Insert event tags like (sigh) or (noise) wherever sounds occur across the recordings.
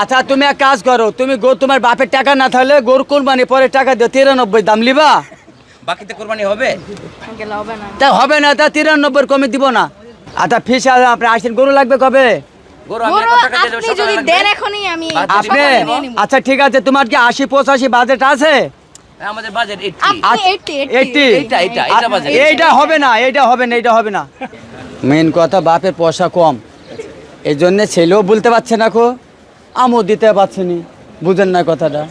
আচ্ছা তুমি এক কাজ করো তুমি গো তোমার বাপের টাকা না থাকলে গরু কোরবানি পরে টাকা দিও তিরানব্বই দাম লিবা বাকিতে কোরবানি হবে? আঙ্কেল হবে না। তা হবে না তা তিরানব্বই কমে দিব না। আচ্ছা ফিস আপনি আসেন গরু লাগবে কবে? আপনি আচ্ছা, ঠিক আছে তোমার কি আশি পঁচাশি বাজেট আছে? আমাদের বাজেট আপনি 80 80 এইটা, এইটা, এইটা আ- বাজেট। এইটা হবে না এইটা হবে না এইটা হবে না। মেন কথা বাপের পয়সা কম। এই জন্য ছেলেও বলতে পারছে না কো। আমও দিতে পারছে নি বুঝেন না কথাটা।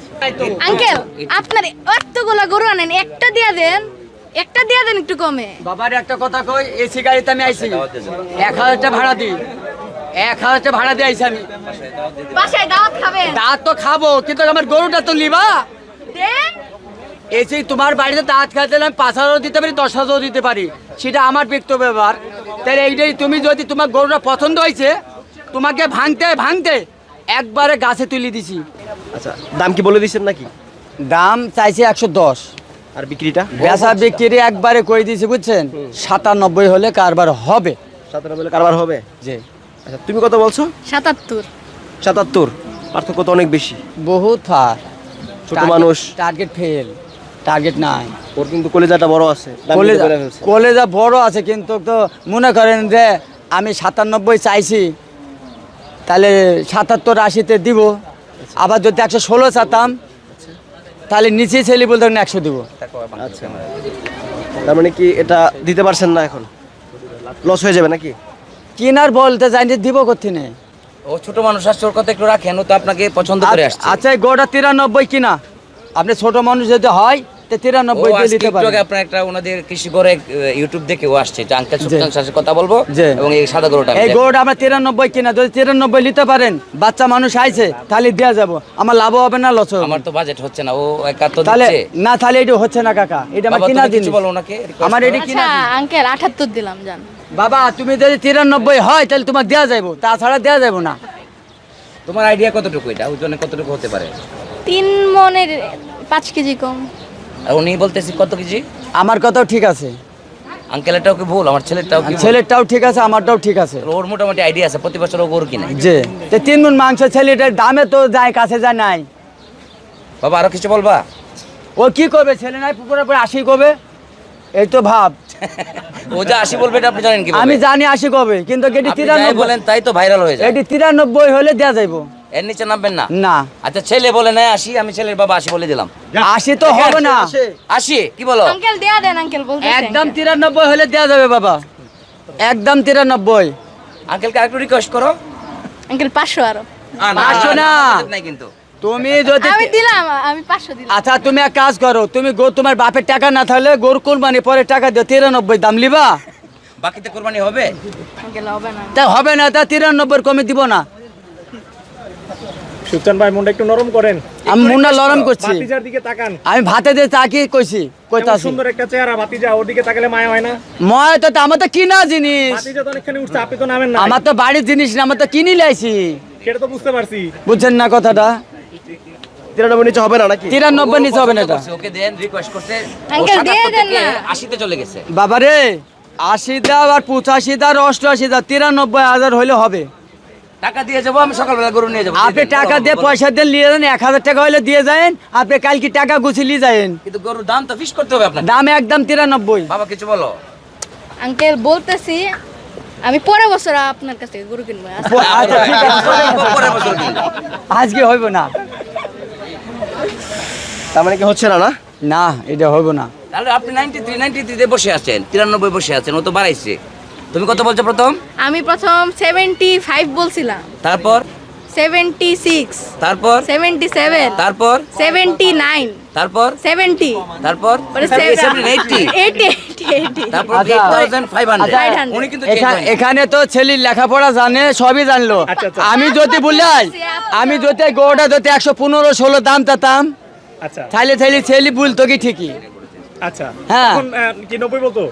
আঙ্কেল আপনার এতগুলা গরু আনেন একটা দিয়ে দেন একটা দিয়ে দেন একটু কমে। বাবার একটা কথা কই এসি গাড়িতে আমি আইছি। এক হাজারটা ভাড়া দিই। এক হাজারটা ভাড়া দিয়ে আইছি আমি। বাসায় দাওয়াত খাবেন? দাঁত তো খাব কিন্তু আমার গরুটা তো নিবা। এসে তোমার বাড়িতে দাঁত খাইতে আমি পাঁচ হাজারও দিতে পারি দশ হাজারও দিতে পারি। সেটা আমার ব্যক্তিগত ব্যাপার। তাহলে এইটাই তুমি যদি তোমার গরুটা পছন্দ হয়েছে তোমাকে ভাঙতে ভাঙতে একবারে গাছে তুলে দিছি। আচ্ছা দাম কি বলে দিচ্ছেন নাকি? দাম চাইছে একশো দশ। আর বিক্রিটা? বেচা বিক্রি একবারে করে দিয়েছি বুঝছেন? সাতানব্বই হলে কারবার হবে। সাতানব্বই হলে কারবার হবে? যে আচ্ছা তুমি কত বলছো? সাতাত্তর। সাতাত্তর। পার্থক্য তো অনেক বেশি। বহুত ফার ছোট মানুষ। টার্গেট ফেল টার্গেট নাই। ওর কিন্তু কলেজাটা বড় আছে। কলেজা বড় আছে কিন্তু তো মনে করেন যে আমি সাতানব্বই চাইছি তাহলে সাতাত্তর আশিতে দিব। আবার যদি একশো ষোলো চাতাম তাহলে নিচে ছেলে বলতে একশো দিব। আচ্ছা। তার মানে কি এটা দিতে পারছেন না এখন? লস হয়ে যাবে নাকি? কিনার বলতে চাই যে দিব করতে নেই ও ছোট মানুষ আসছে ওর কথা একটু রাখেন ও তো আপনাকে পছন্দ করে আসছে। আচ্ছা এই গোটা তিরানব্বই কিনা? আপনি ছোট মানুষ যদি হয় তিরানব্বই দিয়ে দিতে একটু আপনার একটা ওনাদের কৃষি করে ইউটিউব দেখে আসছে। যে আঙ্কেল সুলতান সাথে কথা বলব এবং এই সাদা গরুটা এই দেখব। আমরা তিরানব্বই কিনা যদি তিরানব্বই নিতে পারেন বাচ্চা মানুষ আইছে তাহলে দেওয়া যাব। আমার লাভ হবে না লস আমার তো বাজেট হচ্ছে না ও তাহলে না তাহলে এটা হচ্ছে না কাকা। এটা আমার কিনা তুমি দিন বলো ওনাকে আমার। কিনা আচ্ছা আঙ্কেল দিলাম জান। বাবা তুমি যদি তিরানব্বই হয় তাহলে তোমার দেওয়া যাব তাছাড়া দেওয়া যাব না। তোমার আইডিয়া কতটুকু এটা? ওজনে কতটুকু হতে পারে? তিন মনের পাঁচ কেজি কম। আর উনি বলতেছি কত কেজি? আমার কথাও ঠিক আছে। আঙ্কেলেরটাও কি ভুল? আমার ছেলেরটাও কি? ছেলেরটাও ঠিক আছে আমারটাও ঠিক আছে। ওর মোটামুটি আইডিয়া আছে প্রতি বছর ও গরু কিনে। যে তো তিন মন মাংস ছেলেটার দামে তো যায় কাছে যায় নাই। বাবা আরও কিছু বলবা? ও কি করবে? ছেলে নাই পুকুরের পরে আশি কবে এই তো ভাব। ও যা আসি বলবে এটা আপনি জানেন কি আমি জানি আশি কবে কিন্তু এটি তিরানব্বই। বলেন তাই তো ভাইরাল হয়ে যায়। এটি তিরানব্বই হলে দেওয়া যাইবো। এর নিচে নামবেন না? না। আচ্ছা ছেলে বলে না আসি আমি ছেলের বাবা আসি বলে দিলাম। আশি তো হবে না। আসি। কি বলো? আঙ্কেল দেয়া দেন আঙ্কেল বলতে একদম তিরানব্বই হলে দেওয়া যাবে বাবা। একদম তিরানব্বই। আঙ্কেলকে আরেকটু রিকোয়েস্ট করো। আঙ্কেল পাঁচশো আরও। পাঁচশো না। কিন্তু। তুমি যদি আমি দিলাম আমি পাঁচশো দিলাম। আচ্ছা তুমি এক কাজ করো তুমি গো তোমার বাপের টাকা না থাকলে গরু কোরবানি পরে টাকা দিও তিরানব্বই দাম লিবা বাকিতে কোরবানি হবে? আঙ্কেল হবে না। তা হবে না তা তিরানব্বই কমে দিব না। সুলতান ভাই মনটা একটু নরম করেন। আমি মুন্না লরম করছি। ভাতিজার দিকে তাকান। আমি ভাতে দিয়ে তাকিয়ে কইছি সুন্দর একটা চেহারা ভাতিজা ওর দিকে তাকালে মায়া হয় না? ময় তো তা আমার তো কিনা জিনিস? ভাতিজা তো অনেকখানি উঠছে আপনি তো নামেন না আমার তো বাড়ির জিনিস না আমার তো কিনি লাইছি সেটা তো বুঝতে পারছি। বুঝছেন না কথাটা? তিরানব্বই নিচে হবে না নাকি? তিরানব্বই নিচে হবে না এটা। করছে, ওকে দেন রিকোয়েস্ট করতে Uncle, দিয়ে দেন না। আশিতে চলে গেছে? বাবারে আশি দাও আর পঁচাশি দাও আর অষ্টআশি দাও তিরানব্বই হাজার হলে হবে। টাকা দিয়ে যাব আমি সকালবেলা গরু নিয়ে যাব। আপনি টাকা দিয়ে পয়সা দিয়ে নিয়ে যান এক হাজার টাকা হলে দিয়ে যান আপনি কালকে টাকা গুছিয়ে নিয়ে যান কিন্তু গরুর দাম তো ফিস করতে হবে আপনাকে। দাম একদম তিরানব্বই। বাবা কিছু বলো। আঙ্কেল বলতেছি আমি পরের বছর আপনার কাছ থেকে গরু কিনবো। আচ্ছা ঠিক আছে পরের বছর কিনবো। আজকে হইব না। তার মানে কি হচ্ছে না না? না এটা হইব না। তাহলে আপনি নাইনটি থ্রি নাইনটি থ্রিতে বসে আছেন তিরানব্বই বসে আছেন ও তো বাড়াইছে। তুমি কত বলছো প্রথম? আমি প্রথম সেভেন্টি ফাইভ বলছিলাম। তারপর? সেভেন্টি সিক্স তারপর? সেভেন্টি সেভেন তারপর? সেভেন্টি নাইন তারপর সেভেন্টি (laughs) তারপর আচ্ছা। এখানে তো ছেলের লেখাপড়া জানে সবই জানলো। আচ্ছা, আচ্ছা। আমি যদি বললাই আমি যদি গোটা যদি একশো পনেরো ষোলো দাম তাতাম আচ্ছা। তাহলে তাহলে ছেলে বলতো কি ঠিকই? আচ্ছা। হ্যাঁ। কি নব্বই বলতো?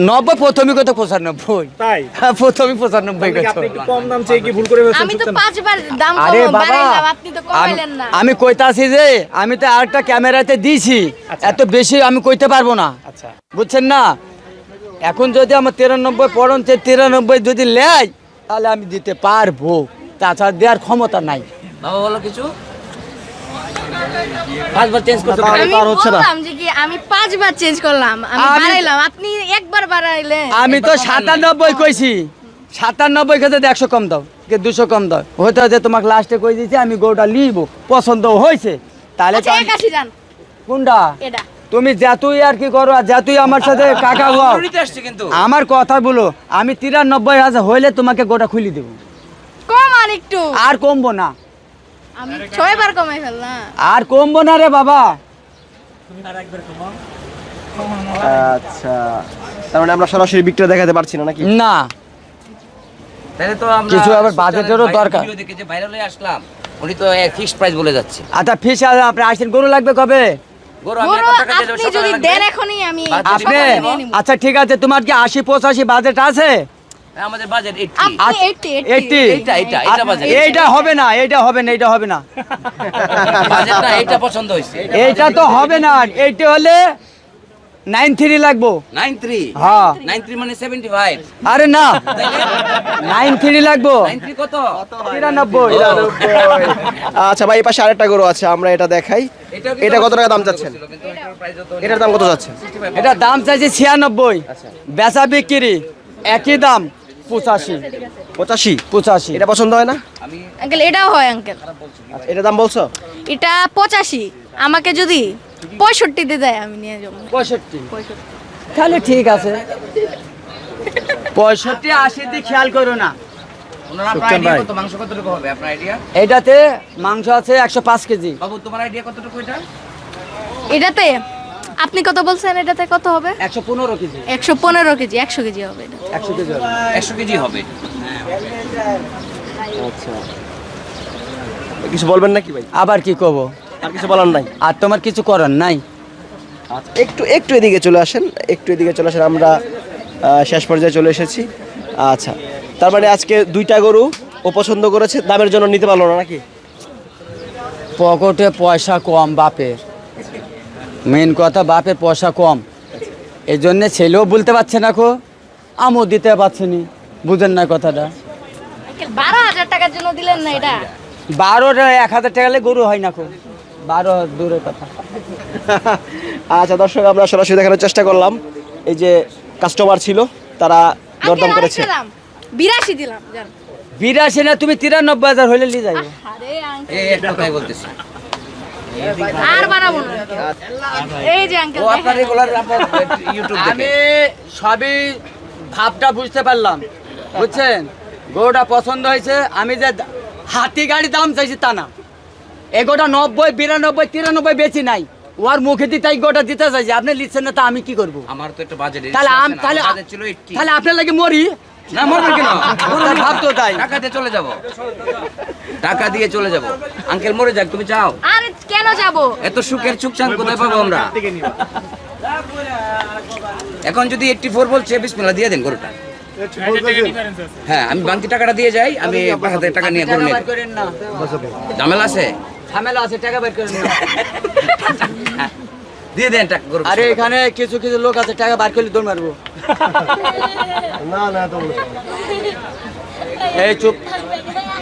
নব্বই প্রথমই কত? পঁচানব্বই। তাই? হ্যাঁ, প্রথমই পঁচানব্বই কত? কম দাম চেয়ে কি ভুল করে আমি তো পাঁচবার দাম আরে বাবা আপনি তো আমি- কমাইলেন না। আমি কইতাছি যে আমি তো আরেকটা ক্যামেরাতে দিয়েছি আচ্ছা। এত বেশি আমি কইতে পারব না। আচ্ছা। বুঝছেন না? এখন যদি আমার তিরানব্বই পড়ন তিরানব্বই যদি নেয় তাহলে আমি দিতে পারব। তাছাড়া দেওয়ার ক্ষমতা নাই। বাবা বলো কিছু? পাঁচবার চেঞ্জ করতে তাহলে আমি তো আর হচ্ছে না। বললাম কি আমি পাঁচবার চেঞ্জ করলাম। আমি আমি- বাড়াইলাম আপনি একবার বাড়াইলেন। আমি তো সাতানব্বই কইছি। সাতানব্বই খেতে একশো কম দাও কে দুশো কম দাও। হয়তো যে তোমাকে লাস্টে কই দিয়েছি আমি গরুটা নিব পছন্দ হয়েছে। তাহলে আচ্ছা কোনটা? এটা। তুমি যতই আর কি করো আর যতই আমার সাথে (laughs) কাকা হও গরু নিতে আসছে কিন্তু। আমার কথা বলো আমি তিরানব্বই হাজার হইলে তোমাকে গোটা খুলি দেবো। কম আর একটু। আর কমবো না। আমি ছয়বার কমাই ফেললাম। আর কমবো না রে বাবা। আচ্ছা। তার মানে আমরা সরাসরি বিক্রয় দেখাতে পারছি না নাকি? না। তাহলে তো আমরা কিছু আবার বাজেটেরও দরকার। ভিডিও দেখে যে ভাইরাল হয়ে আসলাম উনি তো ফিক্সড প্রাইস বলে যাচ্ছে। আচ্ছা ফিস আপনি আসছেন গরু লাগবে কবে? গরু আপনি যদি দেন এখনই আমি আপনি। আচ্ছা ঠিক আছে তোমার কি আশি পঁচাশি বাজেট আছে? আমাদের বাজেট 80 আচ্ছা, 80 80 এইটা এইটা এটা বাজেট এইটা হবে না এইটা হবে না এইটা হবে না। বাজেট না পছন্দ হয়েছে। এইটা তো হবে না এইটা হলে নাইন থ্রি লাগবো। 93 হ্যাঁ। 93 মানে 75 আরে না নাইন থ্রি লাগবো। 93 কত? তিরানব্বই। আচ্ছা ভাই এই পাশে আরেকটা গরু আছে আমরা এটা দেখাই। এটা কত টাকা দাম চাচ্ছেন? এটার দাম কত যাচ্ছে এটা দাম চাইছে ছিয়ানব্বই। বেচা বিক্রি একই দাম। পঁচাশি। পঁচাশি? পঁচাশি। এটা পছন্দ হয় না? আমি আঙ্কেল এটাও হয় আঙ্কেল। আচ্ছা, এটার দাম বলছো? এটা পঁচাশি। আমাকে যদি পঁয়ষট্টিতে দেয় আমি নিয়ে যাব। পঁয়ষট্টি। তাহলে ঠিক আছে। পঁয়ষট্টি আশি খেয়াল করো না। ওনার আপনার আইডিয়া কত? মাংস কতটুকু হবে? আপনার আইডিয়া এটাতে মাংস আছে একশো পাঁচ কেজি। বাবু তোমার আইডিয়া কতটুকু এটা? এটাতে আপনি কত বলছেন এটাতে? কত হবে? একশো পনেরো কেজি। একশো পনেরো কেজি একশো কেজি হবে এটা। একশো কেজি হবে। 100 কেজি হবে। আচ্ছা। কিছু বলবেন নাকি ভাই? আবার কি কব? আর কিছু বলার নাই? আর তোমার কিছু করার নাই? আচ্ছা। একটু একটু এদিকে চলে আসেন একটু এদিকে চলে আসেন আমরা শেষ পর্যায়ে চলে এসেছি। আচ্ছা। তার মানে আজকে দুইটা গরু ও পছন্দ করেছে দামের জন্য নিতে পারল না নাকি? পকেটে পয়সা কম বাপের। মেন কথা বাপের পয়সা কম এই জন্যে ছেলেও বলতে পারছে না কো আমও দিতে পারছে নি বুঝেন না কথাটা বারো হাজার টাকার জন্য দিলেন না এটা বারো এক হাজার টাকা হলে গরু হয় না কো বারো দূরের কথা আচ্ছা দর্শক আমরা সরাসরি দেখানোর চেষ্টা করলাম এই যে কাস্টমার ছিল তারা দরদাম করেছে বিরাশি দিলাম বিরাশি না তুমি তিরানব্বই হাজার হলে নিয়ে কথাই বলতেছি আর বাড়াবো না। এই যে আঙ্কেল আপনার রেগুলার ইউটিউব আমি সবই ভাবটা বুঝতে পারলাম। বুঝছেন? গরুটা পছন্দ হয়েছে। আমি যে হাতি গাড়ি দাম চাইছি তা না। এগোটা নব্বই বিরানব্বই তিরানব্বই বেশি নাই। ওর মুখে দিয়ে তাই গোটা দিতে চাইছি। আপনি লিখছেন না তা আমি কি করব? আমার তো একটা বাজেট তাহলে আম তাহলে বাজেট ছিল 80 তাহলে আপনার লাগে মরি। না মরবে কেন? ভাবতো তাই। টাকা দিয়ে চলে যাব। টাকা দিয়ে চলে যাব। আঙ্কেল মরে যাক তুমি চাও? আরে কেন যাব? এত সুখের চান কোথায় পাবো আমরা? এখন যদি এইটটি ফোর বলছে বিসমিল্লাহ দিয়ে দেন গরুটা। হ্যাঁ আমি বাংতি টাকাটা দিয়ে যাই আমি হাতে টাকা নিয়ে গরু নিয়ে করেন না। ঝামেলা আছে? ঝামেলা আছে টাকা বের করেন না। (laughs) দিয়ে দেন টাকা আরে এখানে কিছু কিছু লোক আছে টাকা বার করলে দৌড় মারবো। না না এই চুপ।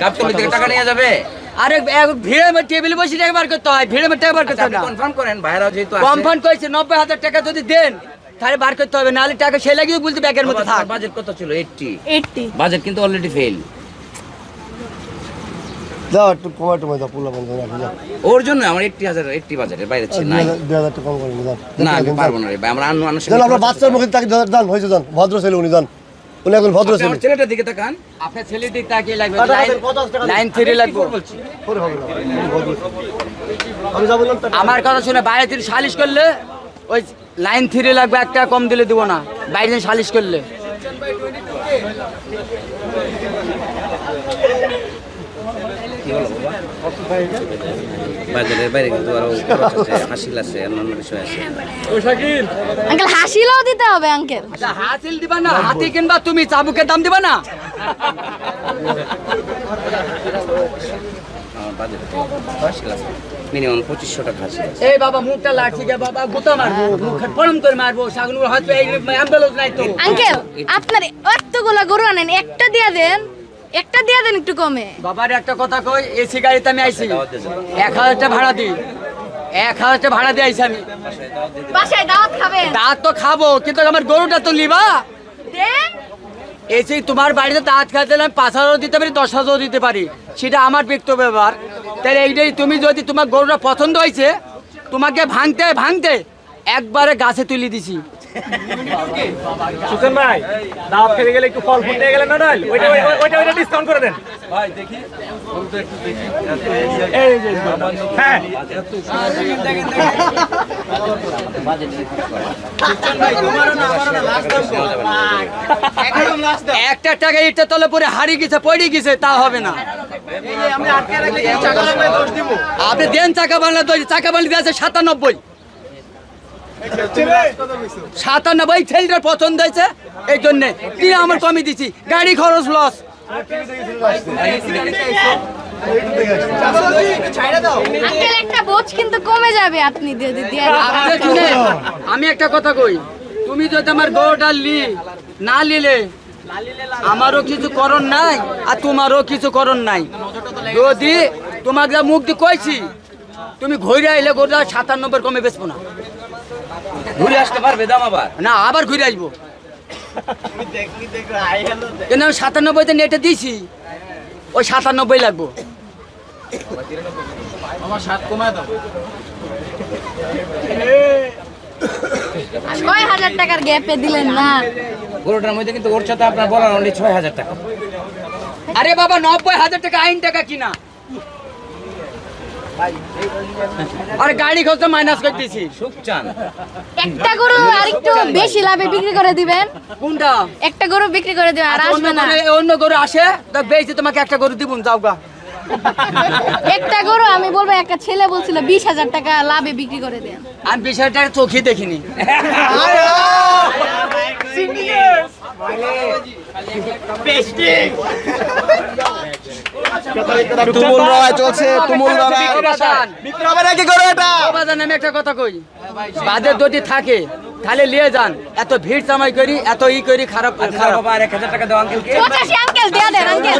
গাবতলি থেকে টাকা নিয়ে যাবে? আরে এক- ভিড়ে মে- টেবিলে বসে টাকা বার করতে হয় ভিড়ে মে টাকা বার করতে হয় না। কনফার্ম করেন ভাইরাও যেহেতু করেছে নব্বই হাজার টাকা যদি দেন তাহলে বার করতে হবে নাহলে টাকা সে লাগিয়ে বলতে ব্যাগের মধ্যে থাক। বাজেট কত ছিল? 80 এইটটি বাজেট কিন্তু অলরেডি ফেল যাও একটু কমাই টমাই দাও পুলা বন্ধ ওর জন্য আমার 80 হাজার 80 বাজেটের বাইরে ছিল নাই। দুই হাজার কম করে না আমি পারব না ভাই আমরা বাচ্চার মুখে তাকে যান হয়েছে যান ভদ্র ছেলে উনি যান উনি এখন ভদ্র ছেলে। আমার ছেলেটার দিকে তাকান। আপনার ছেলের দিক তাকিয়ে লাগবে। লাইন- থ্রি লাগবে। আমার কথা শুনে বাইরে থেকে সালিশ করলে ওই লাইন থ্রি লাগবে একটা কম দিলে দিব না। বাইরে সালিশ করলে। বাজারের বাইরে কিন্তু আরও হাসিল আছে অন্যান্য বিষয় আছে। আঙ্কেল হাসিলেও দিতে হবে আঙ্কেল। আচ্ছা, হাসিল দিবা না? হাতি কিনবা তুমি চাবুকের দাম দিবা না? আমার বাজারে হাসিল আছে। মিনিমাম পঁচিশশো টাকা আছে। এই বাবা মুখটা লাঠি বাবা গুতা মারবো মুখ পরম করে মারবো সাগুন হয়তো এই অ্যাম্বুলেন্স নাই তো। আঙ্কেল আপনার এতগুলা গরু আনেন একটা দিয়ে দেন একটা দিয়ে দেন একটু কমে। বাবার একটা কথা কই এসি গাড়িতে আমি আইছি। এক হাজারটা ভাড়া দিই এক হাজারটা ভাড়া দিয়ে আইছি আমি। বাসায় দাওয়াত খাবেন? দাঁত তো খাব কিন্তু আমার গরুটা তো নিবা। দেন। এসে তোমার বাড়িতে দাঁত খাইতে আমি পাঁচ হাজারও দিতে পারি দশ হাজারও দিতে পারি। সেটা আমার ব্যক্তিগত ব্যাপার। তাহলে এইটাই তুমি যদি তোমার গরুটা পছন্দ হয়েছে তোমাকে ভাঙতে ভাঙতে একবারে গাছে তুলে দিছি। সুসেন ভাই দাওয়াত খেতে গেলে একটু ফল ফুল নিয়ে গেলেন না ওইটা ওইটা ওইটা ডিসকাউন্ট করে দেন। এই যে হ্যাঁ। একটা টাকা ইটটা তলে পরে হারিয়ে গেছে পড়ে গেছে তা হবে না। আপনি দেন চাকা বাংলা চাকা বাংলা দিয়ে আছে সাতানব্বই। সাতানব্বই ছেলেটার পছন্দ হয়েছে এই জন্যে। কি আমার কমে দিছি? গাড়ি খরচ লস শুনে, আমি একটা কথা কই। তুমি যদি আমার গরুটা লি না লিলে আমারও কিছু করণ নাই আর তোমারও কিছু করণ নাই। যদি তোমাকে যা মুখ দিয়ে কইছি তুমি ঘুরে আইলে গরুটা সাতানব্বই কমে বেচবো না। ঘুরে আসতে পারবে দাম আবার? না আবার ঘুরে আসব। কিন্তু আমি সাতানব্বইতে নেটে দিয়েছি? ওই সাতানব্বই লাগবো। ছয় হাজার টাকার গ্যাপে দিলেন না। মধ্যে কিন্তু ওর সাথে আপনার বলার অনলি ছয় হাজার টাকা। আরে বাবা নব্বই হাজার টাকা আইন টাকা কিনা? আরে গাড়ি খরচ মাইনাস করতেছি সুখ চান একটা গরু আর একটু বেশি লাভে বিক্রি করে দিবেন। কোনটা? একটা গরু বিক্রি করে দিবেন আর আচ্ছা, অন্য আসবে না গরু- অন্য গরু আসে তা বেশি তোমাকে একটা গরু দিবুন যাও গা। একটা গরু আমি বলব একটা ছেলে বলছিল বিশ হাজার টাকা লাভে বিক্রি করে দেন। আমি টাকা চোখে দেখিনি। তুমুল লড়াই চলছে তুমুল লড়াই। এটা? বাজান, আমি একটা কথা কই। বাজার যদি থাকে তাহলে নিয়ে যান। এত ভিড় জামাই করি এত ই করি খারাপ খারাপ। বাবা টাকা আঙ্কেল দেয়া দেন আঙ্কেল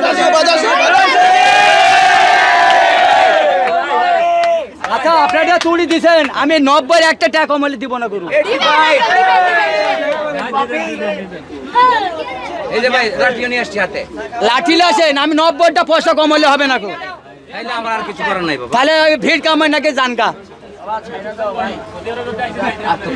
আচ্ছা আপনারা তুলি দিছেন আমি নব্বই একটা টাকা কমালে দিব না গরু। এই যে ভাই লাঠিও নিয়ে আসছি হাতে। লাঠি আসেন আমি নব্বইটা পয়সা কমালে হবে না গো তাইলে আমার আর কিছু করার নাই বাবা। তাহলে ভিড় কামাই নাকি জানকা আর তো।